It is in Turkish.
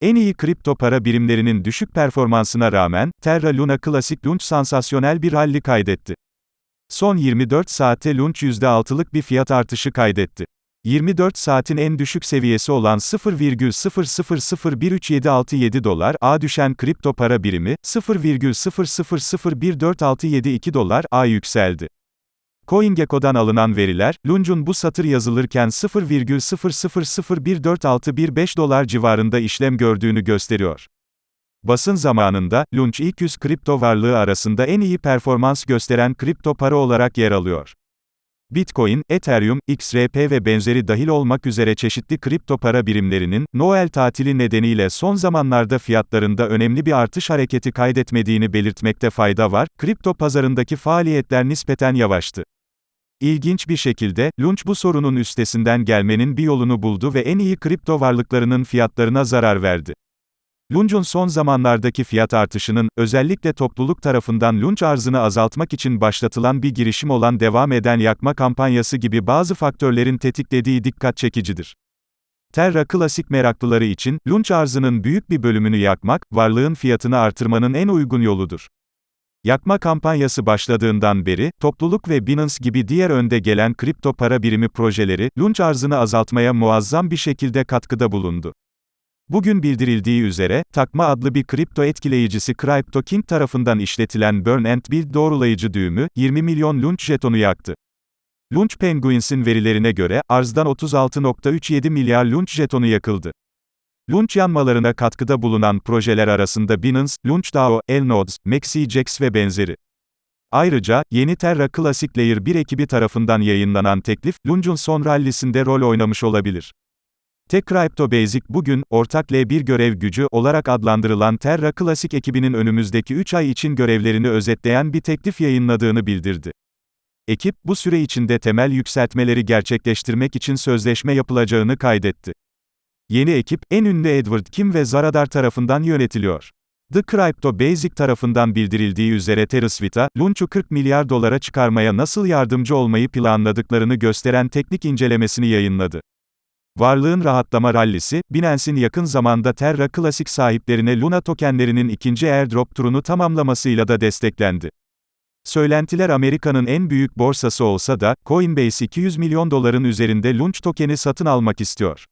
En iyi kripto para birimlerinin düşük performansına rağmen, Terra Luna Classic Launch sansasyonel bir rally kaydetti. Son 24 saatte Launch %6'lık bir fiyat artışı kaydetti. 24 saatin en düşük seviyesi olan 0,00013767 dolar A düşen kripto para birimi, 0,00146772 dolar A yükseldi. CoinGecko'dan alınan veriler, Lunch'un bu satır yazılırken 0,00014615 dolar civarında işlem gördüğünü gösteriyor. Basın zamanında, Lunch ilk 100 kripto varlığı arasında en iyi performans gösteren kripto para olarak yer alıyor. Bitcoin, Ethereum, XRP ve benzeri dahil olmak üzere çeşitli kripto para birimlerinin, Noel tatili nedeniyle son zamanlarda fiyatlarında önemli bir artış hareketi kaydetmediğini belirtmekte fayda var, kripto pazarındaki faaliyetler nispeten yavaştı. İlginç bir şekilde, Lunch bu sorunun üstesinden gelmenin bir yolunu buldu ve en iyi kripto varlıklarının fiyatlarına zarar verdi. Lunch'un son zamanlardaki fiyat artışının, özellikle topluluk tarafından Lunch arzını azaltmak için başlatılan bir girişim olan devam eden yakma kampanyası gibi bazı faktörlerin tetiklediği dikkat çekicidir. Terra klasik meraklıları için, Lunch arzının büyük bir bölümünü yakmak, varlığın fiyatını artırmanın en uygun yoludur. Yakma kampanyası başladığından beri, topluluk ve Binance gibi diğer önde gelen kripto para birimi projeleri, Lunch arzını azaltmaya muazzam bir şekilde katkıda bulundu. Bugün bildirildiği üzere, Takma adlı bir kripto etkileyicisi CryptoKing tarafından işletilen Burn and Build doğrulayıcı düğümü, 20 milyon Lunch jetonu yaktı. Lunch Penguins'in verilerine göre, arzdan 36.37 milyar Lunch jetonu yakıldı. Lunch yanmalarına katkıda bulunan projeler arasında Binance, LaunchDAO, Elnodes, MaxiJax ve benzeri. Ayrıca, yeni Terra Classic Layer 1 ekibi tarafından yayınlanan teklif, Lunch'un son rallisinde rol oynamış olabilir. Tek Crypto Basic bugün, ortak L1 görev gücü olarak adlandırılan Terra Classic ekibinin önümüzdeki 3 ay için görevlerini özetleyen bir teklif yayınladığını bildirdi. Ekip, bu süre içinde temel yükseltmeleri gerçekleştirmek için sözleşme yapılacağını kaydetti. Yeni ekip, en ünlü Edward Kim ve Zaradar tarafından yönetiliyor. The Crypto Basic tarafından bildirildiği üzere TerraSwit'a, Lunch'u 40 milyar dolara çıkarmaya nasıl yardımcı olmayı planladıklarını gösteren teknik incelemesini yayınladı. Varlığın rahatlama rallisi, Binance'in yakın zamanda Terra Classic sahiplerine Luna tokenlerinin ikinci airdrop turunu tamamlamasıyla da desteklendi. Söylentiler Amerika'nın en büyük borsası olsa da, Coinbase 200 milyon doların üzerinde Lunch tokeni satın almak istiyor.